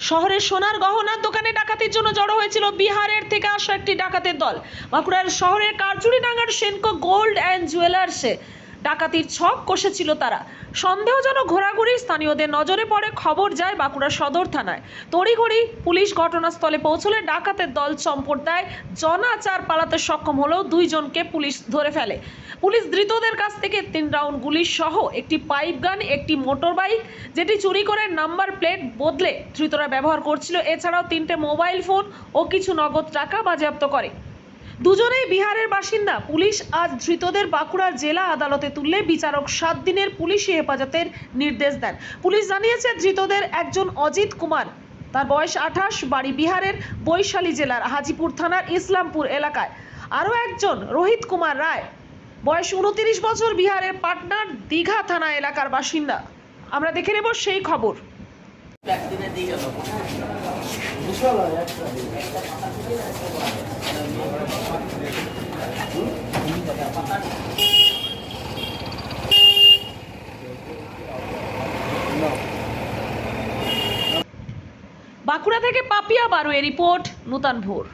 শহরের সোনার গহনার দোকানে ডাকাতির জন্য জড়ো হয়েছিল বিহারের থেকে আসা একটি ডাকাতের দল। বাঁকুড়ার শহরের কারচুরিডাঙ্গার সেনকো গোল্ড অ্যান্ড জুয়েলার্সে ডাকাতির ছক কষেছিল তারা। সন্দেহজনক ঘোরাঘুরি স্থানীয়দের নজরে পড়ে খবর যায় বাঁকুড়া সদর থানায়। তড়িঘড়ি পুলিশ ঘটনাস্থলে পৌঁছলে ডাকাতের দল চম্পট দেয় জনাচার পালাতে সক্ষম হলেও দুইজনকে পুলিশ ধরে ফেলে। পুলিশ ধৃতদের কাছ থেকে তিন রাউন্ড গুলি সহ একটি পাইপ গান, একটি মোটর বাইক যেটি চুরি করে নাম্বার প্লেট বদলে ধৃতরা ব্যবহার করছিল। এছাড়াও তিনটে মোবাইল ফোন ও কিছু নগদ টাকা বাজেয়াপ্ত করে। দুজনেই বিহারের বাসিন্দা। পুলিশ আজ ধৃতদের বাঁকুড়ার জেলা আদালতে তুললে বিচারক সাত দিনের পুলিশি হেফাজতের নির্দেশ দেন। পুলিশ জানিয়েছে, ধৃতদের একজন অজিত কুমার, তার বয়স আঠাশ, বাড়ি বিহারের বৈশালী জেলার হাজিপুর থানার ইসলামপুর এলাকায়। আরও একজন, রোহিত কুমার রায়, বয়স উনতিরিশ বছর, বিহারের পাটনার দীঘা থানা এলাকার বাসিন্দা। আমরা দেখে নেব সেই খবর। বাঁকুড়া থেকে পাপিয়া বারোয়ে রিপোর্ট নূতন ভোর।